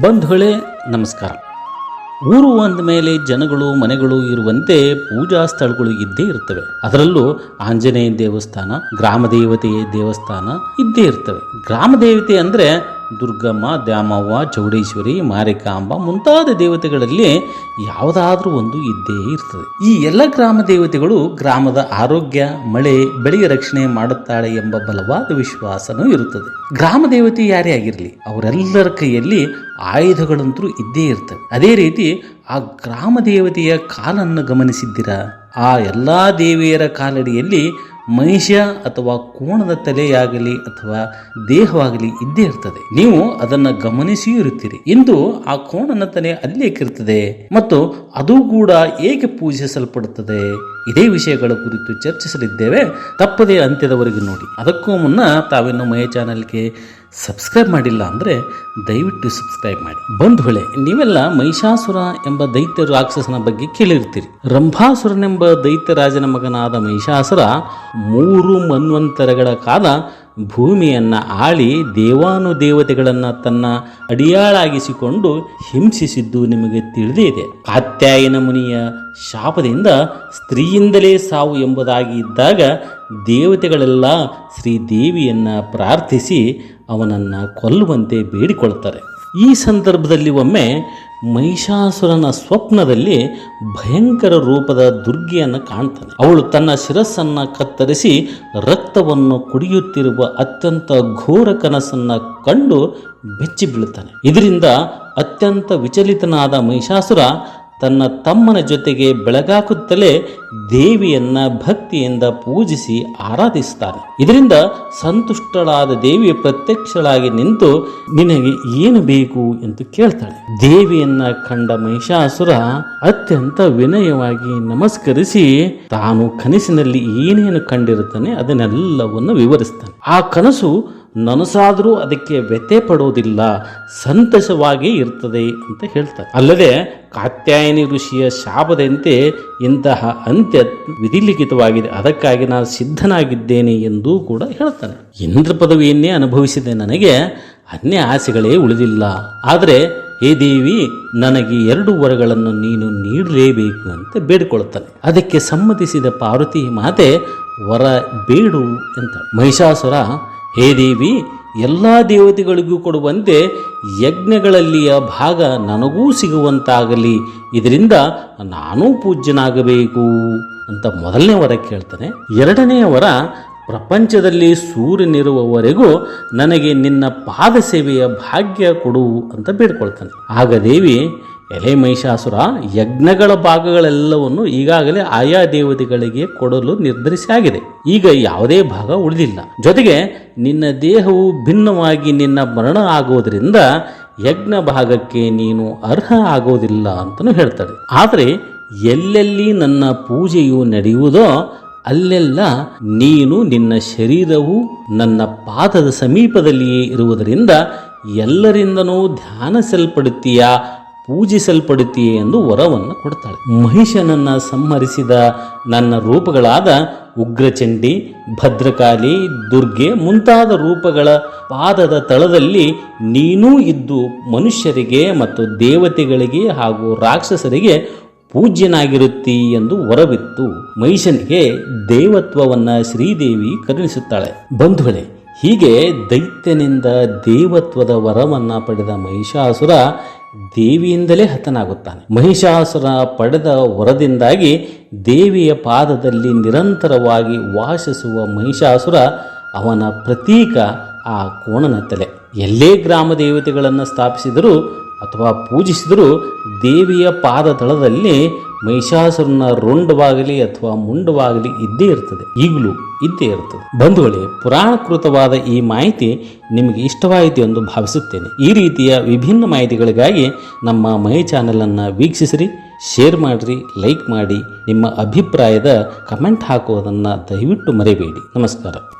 ಬಂಧುಗಳೇ, ನಮಸ್ಕಾರ. ಊರು ಅಂದ ಮೇಲೆ ಜನಗಳು, ಮನೆಗಳು ಇರುವಂತೆ ಪೂಜಾ ಸ್ಥಳಗಳು ಇದ್ದೇ ಇರ್ತವೆ. ಅದರಲ್ಲೂ ಆಂಜನೇಯ ದೇವಸ್ಥಾನ, ಗ್ರಾಮ ದೇವತೆಯ ದೇವಸ್ಥಾನ ಇದ್ದೇ ಇರ್ತವೆ. ಗ್ರಾಮ ದೇವತೆ ಅಂದ್ರೆ ದುರ್ಗಮ್ಮ, ದ್ಯಾಮವ್ವ, ಚೌಡೇಶ್ವರಿ, ಮಾರಿಕಾಂಬ ಮುಂತಾದ ದೇವತೆಗಳಲ್ಲಿ ಯಾವುದಾದ್ರೂ ಒಂದು ಇದ್ದೇ ಇರ್ತದೆ. ಈ ಎಲ್ಲ ಗ್ರಾಮ ದೇವತೆಗಳು ಗ್ರಾಮದ ಆರೋಗ್ಯ, ಮಳೆ, ಬೆಳೆಯ ರಕ್ಷಣೆ ಮಾಡುತ್ತಾಳೆ ಎಂಬ ಬಲವಾದ ವಿಶ್ವಾಸನೂ ಇರುತ್ತದೆ. ಗ್ರಾಮ ದೇವತೆ ಯಾರೇ ಆಗಿರಲಿ, ಅವರೆಲ್ಲರ ಕೈಯಲ್ಲಿ ಆಯುಧಗಳಂತೂ ಇದ್ದೇ ಇರ್ತವೆ. ಅದೇ ರೀತಿ ಆ ಗ್ರಾಮ ದೇವತೆಯ ಕಾಲನ್ನು ಗಮನಿಸಿದ್ದೀರಾ? ಆ ಎಲ್ಲ ದೇವಿಯರ ಕಾಲಡಿಯಲ್ಲಿ ಮಹಿಷ ಅಥವಾ ಕೋಣದ ತಲೆಯಾಗಲಿ ಅಥವಾ ದೇಹವಾಗಲಿ ಇದ್ದೇ ಇರ್ತದೆ. ನೀವು ಅದನ್ನ ಗಮನಿಸಿಯೂ ಇರುತ್ತೀರಿ. ಇಂದು ಆ ಕೋಣನ ತಲೆ ಅಲ್ಲೇಕಿರ್ತದೆ ಮತ್ತು ಅದು ಕೂಡ ಏಕೆ ಪೂಜಿಸಲ್ಪಡುತ್ತದೆ? ಇದೇ ವಿಷಯಗಳ ಕುರಿತು ಚರ್ಚಿಸಲಿದ್ದೇವೆ. ತಪ್ಪದೇ ಅಂತ್ಯದವರೆಗೆ ನೋಡಿ. ಅದಕ್ಕೂ ಮುನ್ನ ತಾವಿನ್ನು ಮಯ ಚಾನಲ್ಗೆ ಸಬ್ಸ್ಕ್ರೈಬ್ ಮಾಡಿಲ್ಲ ಅಂದರೆ ದಯವಿಟ್ಟು ಸಬ್ಸ್ಕ್ರೈಬ್ ಮಾಡಿ. ಬಂಧುಗಳೇ, ನೀವೆಲ್ಲ ಮಹಿಷಾಸುರ ಎಂಬ ದೈತ್ಯ ರಾಕ್ಷಸನ ಬಗ್ಗೆ ಕೇಳಿರ್ತೀರಿ. ರಂಭಾಸುರನೆಂಬ ದೈತ್ಯ ರಾಜನ ಮಗನಾದ ಮಹಿಷಾಸುರ ಮೂರು ಮನ್ವಂತರಗಳ ಕಾಲ ಭೂಮಿಯನ್ನ ಆಳಿ ದೇವಾನುದೇವತೆಗಳನ್ನು ತನ್ನ ಅಡಿಯಾಳಾಗಿಸಿಕೊಂಡು ಹಿಂಸಿಸಿದ್ದು ನಿಮಗೆ ತಿಳಿದೇ ಇದೆ. ಕಾತ್ಯಾಯನ ಮುನಿಯ ಶಾಪದಿಂದ ಸ್ತ್ರೀಯಿಂದಲೇ ಸಾವು ಎಂಬುದಾಗಿ ಇದ್ದಾಗ ದೇವತೆಗಳೆಲ್ಲ ಶ್ರೀದೇವಿಯನ್ನು ಪ್ರಾರ್ಥಿಸಿ ಅವನನ್ನು ಕೊಲ್ಲುವಂತೆ ಬೇಡಿಕೊಳ್ತಾರೆ ಈ ಸಂದರ್ಭದಲ್ಲಿ ಒಮ್ಮೆ ಮಹಿಷಾಸುರನ ಸ್ವಪ್ನದಲ್ಲಿ ಭಯಂಕರ ರೂಪದ ದುರ್ಗಿಯನ್ನು ಕಾಣ್ತಾನೆ. ಅವಳು ತನ್ನ ಶಿರಸ್ಸನ್ನು ಕತ್ತರಿಸಿ ರಕ್ತವನ್ನು ಕುಡಿಯುತ್ತಿರುವ ಅತ್ಯಂತ ಘೋರ ಕನಸನ್ನು ಕಂಡು ಬೆಚ್ಚಿ ಬೀಳುತ್ತಾನೆ ಇದರಿಂದ ಅತ್ಯಂತ ವಿಚಲಿತನಾದ ಮಹಿಷಾಸುರ ತನ್ನ ತಮ್ಮನ ಜೊತೆಗೆ ಬೆಳಗಾಕುತ್ತಲೇ ದೇವಿಯನ್ನ ಭಕ್ತಿಯಿಂದ ಪೂಜಿಸಿ ಆರಾಧಿಸುತ್ತಾನೆ ಇದರಿಂದ ಸಂತುಷ್ಟಳಾದ ದೇವಿ ಪ್ರತ್ಯಕ್ಷಳಾಗಿ ನಿಂತು, ನಿನಗೆ ಏನು ಬೇಕು ಎಂದು ಕೇಳ್ತಾಳೆ. ದೇವಿಯನ್ನ ಕಂಡ ಮಹಿಷಾಸುರ ಅತ್ಯಂತ ವಿನಯವಾಗಿ ನಮಸ್ಕರಿಸಿ, ತಾನು ಕನಸಿನಲ್ಲಿ ಏನೇನು ಕಂಡಿರುತ್ತಾನೆ ಅದನ್ನೆಲ್ಲವನ್ನು ವಿವರಿಸ್ತಾನೆ. ಆ ಕನಸು ನನಸಾದರೂ ಅದಕ್ಕೆ ವ್ಯಥೆ ಪಡೋದಿಲ್ಲ ಸಂತಸವಾಗಿ ಇರ್ತದೆ ಅಂತ ಹೇಳ್ತಾರೆ. ಅಲ್ಲದೆ ಕಾತ್ಯಾಯನಿ ಋಷಿಯ ಶಾಪದಂತೆ ಇಂತಹ ಅಂತ್ಯ ವಿಧಿಲಿಖಿತವಾಗಿದೆ, ಅದಕ್ಕಾಗಿ ನಾನು ಸಿದ್ಧನಾಗಿದ್ದೇನೆ ಎಂದೂ ಕೂಡ ಹೇಳ್ತಾನೆ ಇಂದ್ರ ಪದವಿಯನ್ನೇ ಅನುಭವಿಸಿದೆ, ನನಗೆ ಅನ್ಯ ಆಸೆಗಳೇ ಉಳಿದಿಲ್ಲ. ಆದರೆ ಹೇ ದೇವಿ, ನನಗೆ ಎರಡು ವರಗಳನ್ನು ನೀನು ನೀಡಲೇಬೇಕು ಅಂತ ಬೇಡಿಕೊಳ್ತಾನೆ ಅದಕ್ಕೆ ಸಮ್ಮತಿಸಿದ ಪಾರ್ವತಿ ಮಾತೆ, ವರ ಬೇಡು ಅಂತ ಮಹಿಷಾಸುರ ಹೇ ದೇವಿ, ಎಲ್ಲ ದೇವತೆಗಳಿಗೂ ಕೊಡುವಂತೆ ಯಜ್ಞಗಳಲ್ಲಿಯ ಭಾಗ ನನಗೂ ಸಿಗುವಂತಾಗಲಿ. ಇದರಿಂದ ನಾನೂ ಪೂಜ್ಯನಾಗಬೇಕು ಅಂತ ಮೊದಲನೇ ವರ ಕೇಳ್ತಾನೆ. ಎರಡನೆಯ ವರ, ಪ್ರಪಂಚದಲ್ಲಿ ಸೂರ್ಯನಿರುವವರೆಗೂ ನನಗೆ ನಿನ್ನ ಪಾದ ಸೇವೆಯ ಭಾಗ್ಯ ಕೊಡು ಅಂತ ಬೇಡ್ಕೊಳ್ತಾನೆ. ಆಗ ದೇವಿ ಎಲೆ ಮಹಿಷಾಸುರ, ಯಜ್ಞಗಳ ಭಾಗಗಳೆಲ್ಲವನ್ನು ಈಗಾಗಲೇ ಆಯಾ ದೇವತೆಗಳಿಗೆ ಕೊಡಲು ನಿರ್ಧರಿಸಿ ಆಗಿದೆ. ಈಗ ಯಾವುದೇ ಭಾಗ ಉಳಿದಿಲ್ಲ. ಜೊತೆಗೆ ನಿನ್ನ ದೇಹವು ಭಿನ್ನವಾಗಿ ನಿನ್ನ ಮರಣ ಆಗುವುದರಿಂದ ಯಜ್ಞ ಭಾಗಕ್ಕೆ ನೀನು ಅರ್ಹ ಆಗೋದಿಲ್ಲ ಅಂತಲೂ ಹೇಳ್ತಾರೆ ಆದರೆ ಎಲ್ಲೆಲ್ಲಿ ನನ್ನ ಪೂಜೆಯು ನಡೆಯುವುದೋ ಅಲ್ಲೆಲ್ಲ ನೀನು ನಿನ್ನ ಶರೀರವು ನನ್ನ ಪಾದದ ಸಮೀಪದಲ್ಲಿಯೇ ಇರುವುದರಿಂದ ಎಲ್ಲರಿಂದನೂ ಧ್ಯಾನಿಸಲ್ಪಡುತ್ತೀಯಾ ಪೂಜಿಸಲ್ಪಡುತ್ತೀಯೇ ಎಂದು ವರವನ್ನು ಕೊಡ್ತಾಳೆ. ಮಹಿಷನನ್ನ ಸಂಹರಿಸಿದ ನನ್ನ ರೂಪಗಳಾದ ಉಗ್ರಚಂಡಿ, ಭದ್ರಕಾಳಿ, ದುರ್ಗೆ ಮುಂತಾದ ರೂಪಗಳ ಪಾದದ ತಳದಲ್ಲಿ ನೀನೂ ಇದ್ದು ಮನುಷ್ಯರಿಗೆ ಮತ್ತು ದೇವತೆಗಳಿಗೆ ಹಾಗೂ ರಾಕ್ಷಸರಿಗೆ ಪೂಜ್ಯನಾಗಿರುತ್ತಿ ಎಂದು ವರವಿತ್ತು. ಮಹಿಷನಿಗೆ ದೇವತ್ವವನ್ನು ಶ್ರೀದೇವಿ ಕರುಣಿಸುತ್ತಾಳೆ. ಬಂಧುಗಳೇ, ಹೀಗೆ ದೈತ್ಯನಿಂದ ದೇವತ್ವದ ವರವನ್ನು ಪಡೆದ ಮಹಿಷಾಸುರ ದೇವಿಯಿಂದಲೇ ಹತನಾಗುತ್ತಾನೆ. ಮಹಿಷಾಸುರ ಪಡೆದ ವರದಿಂದಾಗಿ ದೇವಿಯ ಪಾದದಲ್ಲಿ ನಿರಂತರವಾಗಿ ವಾಸಿಸುವ ಮಹಿಷಾಸುರ ಅವನ ಪ್ರತೀಕ ಆ ಕೋಣನ ತಲೆ ಎಲ್ಲೇ ಗ್ರಾಮ ದೇವತೆಗಳನ್ನು ಸ್ಥಾಪಿಸಿದರೂ ಅಥವಾ ಪೂಜಿಸಿದರೂ ದೇವಿಯ ಪಾದ ತಳದಲ್ಲಿ ಮಹಿಷಾಸುರನ ರುಂಡವಾಗಲಿ ಅಥವಾ ಮುಂಡವಾಗಲಿ ಇದ್ದೇ ಇರ್ತದೆ. ಈಗಲೂ ಇದ್ದೇ ಇರ್ತದೆ. ಬಂಧುಗಳೇ, ಪುರಾಣಕೃತವಾದ ಈ ಮಾಹಿತಿ ನಿಮಗೆ ಇಷ್ಟವಾಯಿತು ಎಂದು ಭಾವಿಸುತ್ತೇನೆ. ಈ ರೀತಿಯ ವಿಭಿನ್ನ ಮಾಹಿತಿಗಳಿಗಾಗಿ ನಮ್ಮ ಮಹಿ ಚಾನಲನ್ನು ವೀಕ್ಷಿಸಿರಿ, ಶೇರ್ ಮಾಡಿರಿ, ಲೈಕ್ ಮಾಡಿ, ನಿಮ್ಮ ಅಭಿಪ್ರಾಯದ ಕಮೆಂಟ್ ಹಾಕುವುದನ್ನು ದಯವಿಟ್ಟು ಮರೆಯಬೇಡಿ ನಮಸ್ಕಾರ.